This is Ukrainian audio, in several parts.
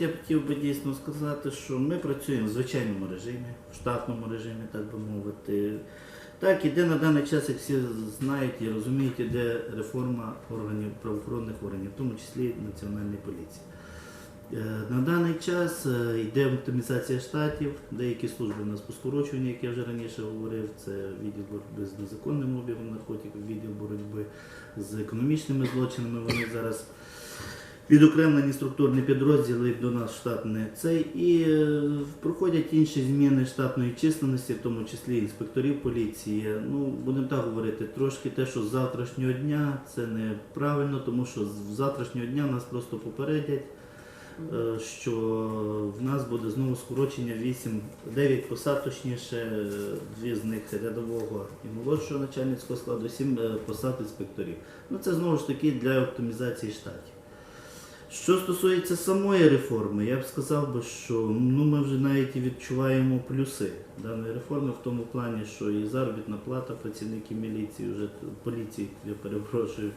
Я хотів би дійсно сказати, що ми працюємо в звичайному режимі, в штатному режимі, так би мовити. Так, іде на даний час, як всі знають і розуміють, іде реформа органів правоохоронних органів, в тому числі Національної поліції. Е, На даний час е, йде оптимізація штатів, деякі служби у нас поскорочені, як я вже раніше говорив, це відділ боротьби з незаконним обігом наркотиків, відділ боротьби з економічними злочинами. Вони зараз відокремлені структурні підрозділи до нас штатне цей і е, проходять інші зміни штатної численності, в тому числі інспекторів поліції. Ну будемо так говорити, трошки те, що з завтрашнього дня це неправильно, тому що з завтрашнього дня нас просто попередять. е, Що в нас буде знову скорочення 8, 9 посад, точніше, е, дві з них рядового і молодшого начальницького складу, 7 посад інспекторів. Ну це знову ж таки для оптимізації штатів. Що стосується самої реформи, я б сказав би, що ну, ми вже навіть і відчуваємо плюси даної реформи в тому плані, що і заробітна плата працівників міліції, вже поліції, я перепрошую,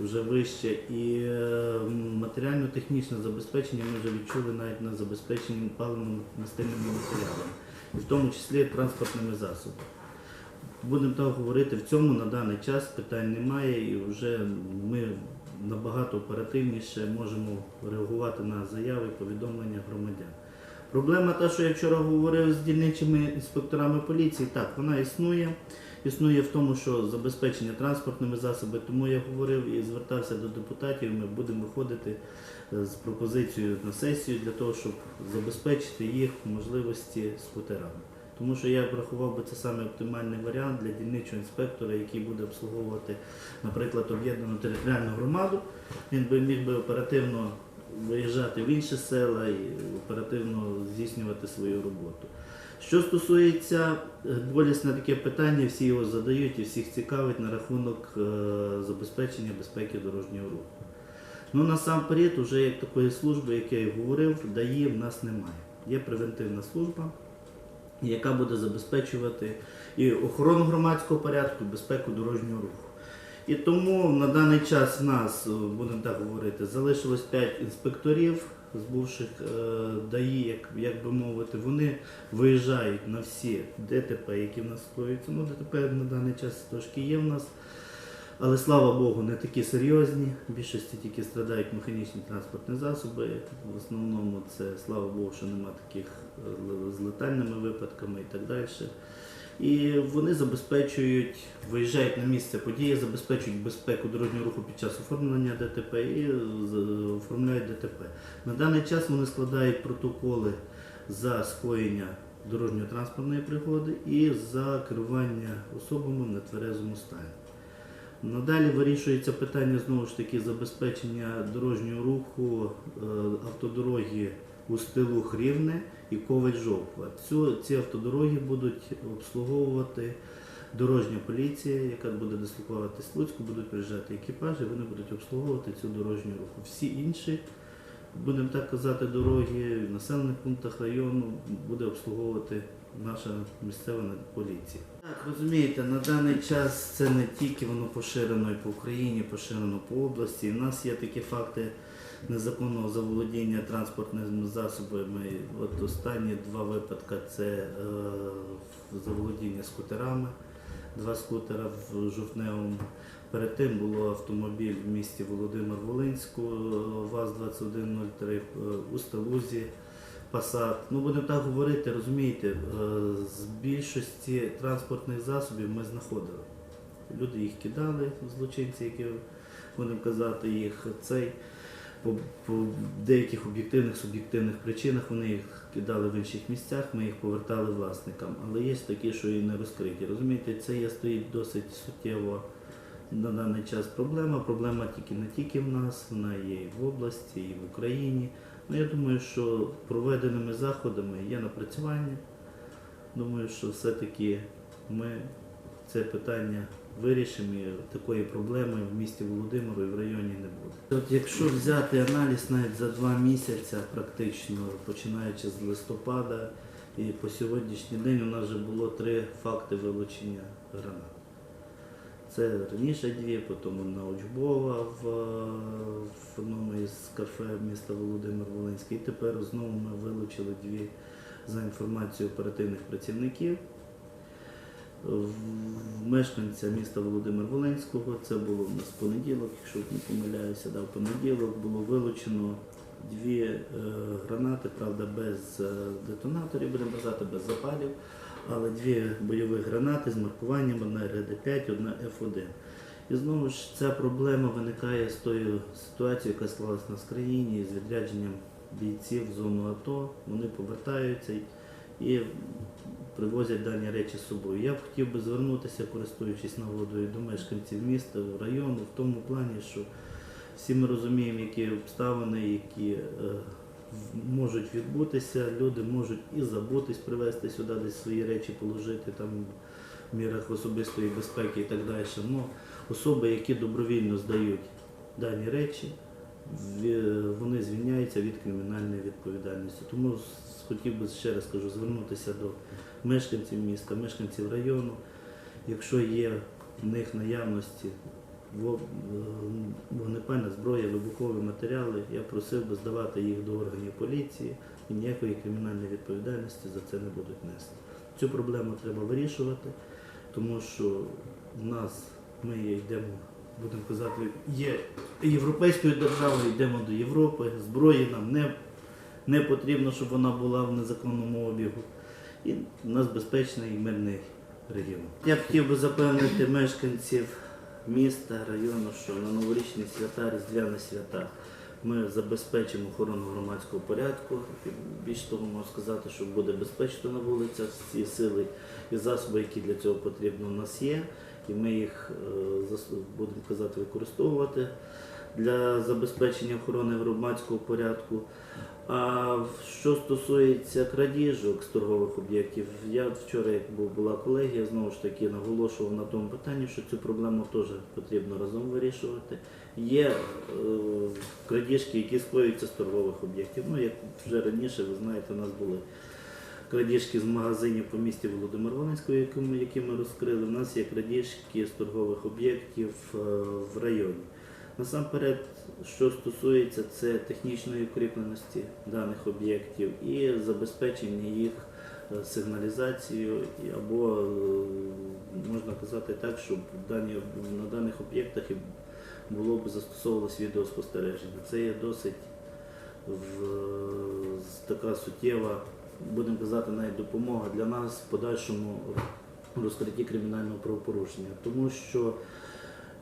вже вище, і е, матеріально-технічне забезпечення ми вже відчули навіть на забезпеченні паливно-мастильними матеріалами, і в тому числі транспортними засобами. Будемо так говорити, в цьому на даний час питань немає, і вже ми набагато оперативніше можемо реагувати на заяви повідомлення громадян. Проблема та, що я вчора говорив з дільничими інспекторами поліції, так, вона існує. Існує в тому, що забезпечення транспортними засобами, тому я говорив і звертався до депутатів. Ми будемо виходити е, з пропозицією на сесію для того, щоб забезпечити їх можливості скутерами. Тому що я врахував би це саме оптимальний варіант для дільничого інспектора, який буде обслуговувати, наприклад, об'єднану територіальну громаду. Він би міг би оперативно виїжджати в інші села і оперативно здійснювати свою роботу. Що стосується болісне таке питання, всі його задають і всіх цікавить на рахунок е, забезпечення безпеки дорожнього руху. Ну насамперед, уже як такої служби, як я і говорив, ДАІ в нас немає. Є превентивна служба, яка буде забезпечувати і охорону громадського порядку, і безпеку дорожнього руху. І тому на даний час нас, е, будемо так говорити, залишилось 5 інспекторів з бувших е, ДАІ, як, як би мовити, вони виїжджають на всі ДТП, які в нас скоюються. Ну, ДТП на даний час трошки є в нас. Але слава Богу, не такі серйозні. В більшості тільки страдають механічні транспортні засоби. В основному це слава Богу, що нема таких е, з летальними випадками і так далі. І вони забезпечують, виїжджають на місце події, забезпечують безпеку дорожнього руху під час оформлення ДТП і оформляють ДТП. На даний час вони складають протоколи за скоєння дорожньо-транспортної пригоди і за керування особами в нетверезому стані. Надалі вирішується питання знову ж таки забезпечення дорожнього руху е, автодороги у стилу Хрівне і Коваль Жовква. Цю, ці автодороги будуть обслуговувати дорожня поліція, яка буде дислокуватись в Луцьку, будуть приїжджати екіпажі, вони будуть обслуговувати цю дорожню руху. Всі інші, будемо так казати, дороги в населених пунктах району буде обслуговувати наша місцева поліція. Так, розумієте, на даний час це не тільки воно поширено і по Україні, поширено по області. У нас є такі факти незаконного заволодіння транспортними засобами. От останні два випадки це е, заволодіння скутерами, два скутера в Жовтневому. Перед тим було автомобіль в місті Володимир Волинську, ВАЗ-2103 е, у Сталузі. Passat. Ну, будемо так говорити, розумієте, е, з більшості транспортних засобів ми знаходили. Люди їх кидали, злочинці, які будемо казати, їх цей. По, по деяких об'єктивних, суб'єктивних причинах вони їх кидали в інших місцях, ми їх повертали власникам. Але є такі, що і не розкриті. Розумієте, це є стоїть досить суттєво на даний час проблема. Проблема тільки не тільки в нас, вона є і в області, і в Україні. Ну, я думаю, що проведеними заходами є напрацювання. Думаю, що все-таки ми це питання вирішимо такої проблеми в місті Володимиру і в районі не буде. От якщо взяти аналіз навіть за два місяці, практично починаючи з листопада і по сьогоднішній день у нас вже було три факти вилучення гранат. Це раніше дві, потім одна учбова в, в одному із кафе міста Володимир Волинський. І тепер знову ми вилучили дві за інформацією оперативних працівників. Мешканця міста Володимир Волинського, це було в нас понеділок, якщо не помиляюся, да, в понеділок було вилучено дві е, гранати, правда, без е, детонаторів, будемо казати, без запалів, але дві бойові гранати з маркуванням одна РД-5, одна Ф1. І знову ж ця проблема виникає з тою ситуацією, яка нас в країні, з відрядженням бійців в зону АТО. Вони повертаються і привозять дані речі з собою. Я б хотів би звернутися, користуючись нагодою до мешканців міста, району, в тому плані, що всі ми розуміємо, які обставини, які е, можуть відбутися. Люди можуть і забутись, привезти сюди десь свої речі, положити там в мірах особистої безпеки і так далі. Ну, особи, які добровільно здають дані речі, вони звільняються від кримінальної відповідальності. Тому хотів би ще раз кажу, звернутися до мешканців міста, мешканців району, якщо є в них наявності е, вогнепальна зброя, вибухові матеріали, я просив би здавати їх до органів поліції і ніякої кримінальної відповідальності за це не будуть нести. Цю проблему треба вирішувати, тому що в нас ми йдемо, будемо казати, є європейською державою, йдемо до Європи, зброї нам не, не потрібно, щоб вона була в незаконному обігу. І в нас безпечний і мирний регіон. Я б хотів би запевнити мешканців міста, району, що на новорічні свята, різдвяні свята ми забезпечимо охорону громадського порядку. І Більш того, можу сказати, що буде безпечно на вулицях. Всі сили і засоби, які для цього потрібно, у нас є, і ми їх е, будемо казати використовувати для забезпечення охорони громадського порядку. А що стосується крадіжок з торгових об'єктів, я вчора, як була колегія, знову ж таки наголошував на тому питанні, що цю проблему теж потрібно разом вирішувати. Є е, крадіжки, які скоюються з торгових об'єктів. Ну, як вже раніше, ви знаєте, у нас були крадіжки з магазинів по місті Володимир Волинського, які ми, розкрили. У нас є крадіжки з торгових об'єктів е, в районі. Насамперед, що стосується це технічної укріпленості даних об'єктів і забезпечення їх е, сигналізацією, або е, можна казати так, щоб дані, на даних об'єктах було б застосовувалось відеоспостереження. Це є досить в, така суттєва, будемо казати, навіть допомога для нас в подальшому розкритті кримінального правопорушення. Тому що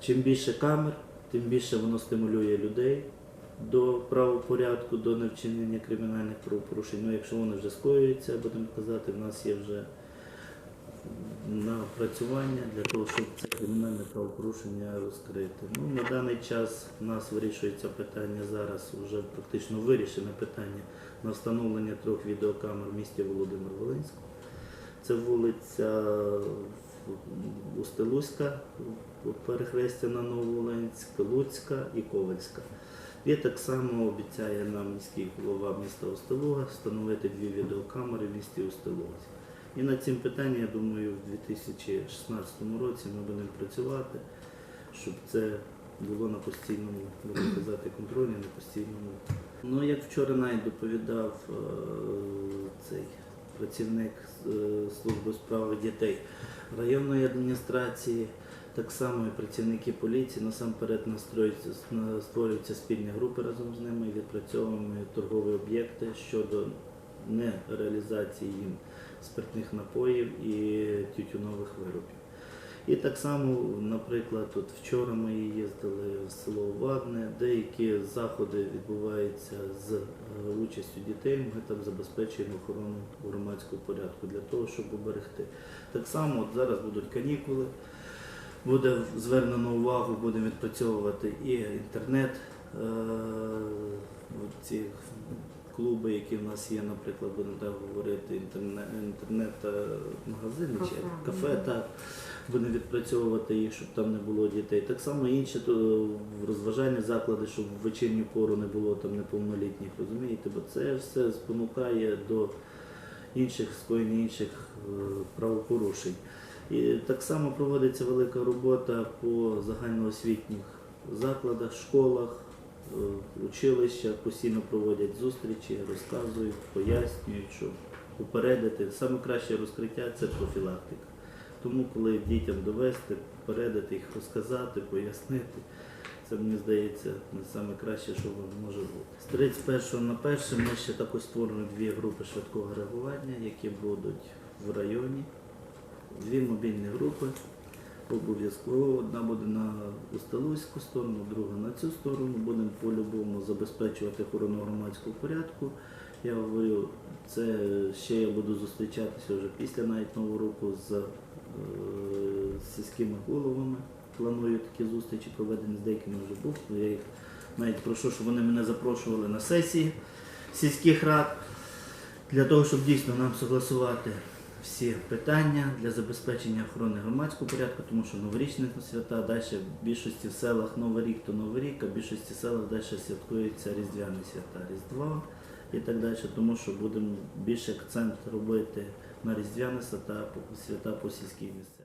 чим більше камер, тим більше воно стимулює людей до правопорядку, до невчинення кримінальних правопорушень. Ну, якщо вони вже скоюються, будемо казати, в нас є вже напрацювання для того, щоб це кримінальне правопорушення розкрити. Ну, на даний час у нас вирішується питання зараз, вже практично вирішене питання на встановлення трьох відеокамер в місті Володимир Волинського. Це вулиця Устилуська, перехрестя на Нововолинськ, Луцька і Ковальська. І так само обіцяє нам міський голова міста Устилуга встановити дві відеокамери в місті Устилуга. І над цим питанням, я думаю, в 2016 році ми будемо працювати, щоб це було на постійному, будемо казати, контролі, на постійному. Ну, як вчора навіть доповідав е, цей працівник е, служби справи дітей районної адміністрації, так само і працівники поліції насамперед створюються спільні групи разом з ними відпрацьовуємо торгові об'єкти щодо нереалізації їм спиртних напоїв і тютюнових виробів. І так само, наприклад, от вчора ми їздили в село Вадне, деякі заходи відбуваються з е, участю дітей. Ми там забезпечуємо охорону громадського порядку для того, щоб уберегти. Так само от зараз будуть канікули, буде звернено увагу, будемо відпрацьовувати і інтернет, е, ці клуби, які в нас є, наприклад, будемо так говорити, інтернет, інтернет-магазини чи Кафе. кафе, так. Будемо відпрацьовувати їх, щоб там не було дітей. Так само інші то розважальні заклади, щоб в вечірню пору не було там неповнолітніх, розумієте? Бо це все спонукає до інших скоєння інших е, правопорушень. І так само проводиться велика робота по загальноосвітніх закладах, школах, е, училищах, постійно проводять зустрічі, розказують, пояснюють, що попередити. Саме краще розкриття це профілактика. Тому, коли дітям довести, попередити їх, розказати, пояснити, це мені здається саме краще, що може бути. З 31 на 1 ми ще також створимо дві групи швидкого реагування, які будуть в районі. Дві мобільні групи. Обов'язково одна буде на Усталузьку сторону, друга на цю сторону. Будемо по-любому забезпечувати охорону громадського порядку. Я говорю, це ще я буду зустрічатися вже після навіть нового року з е, сільськими головами. Планую такі зустрічі проведені з деякими вже був. Я їх навіть прошу, щоб вони мене запрошували на сесії сільських рад для того, щоб дійсно нам согласувати всі питання для забезпечення охорони громадського порядку, тому що новорічні свята далі в більшості в селах Новий рік то Новий рік, а в більшості селах далі святкуються різдвяні свята, Різдво і так далі, тому що будемо більше акцент робити на різдвяне свята, по сільській місцевості.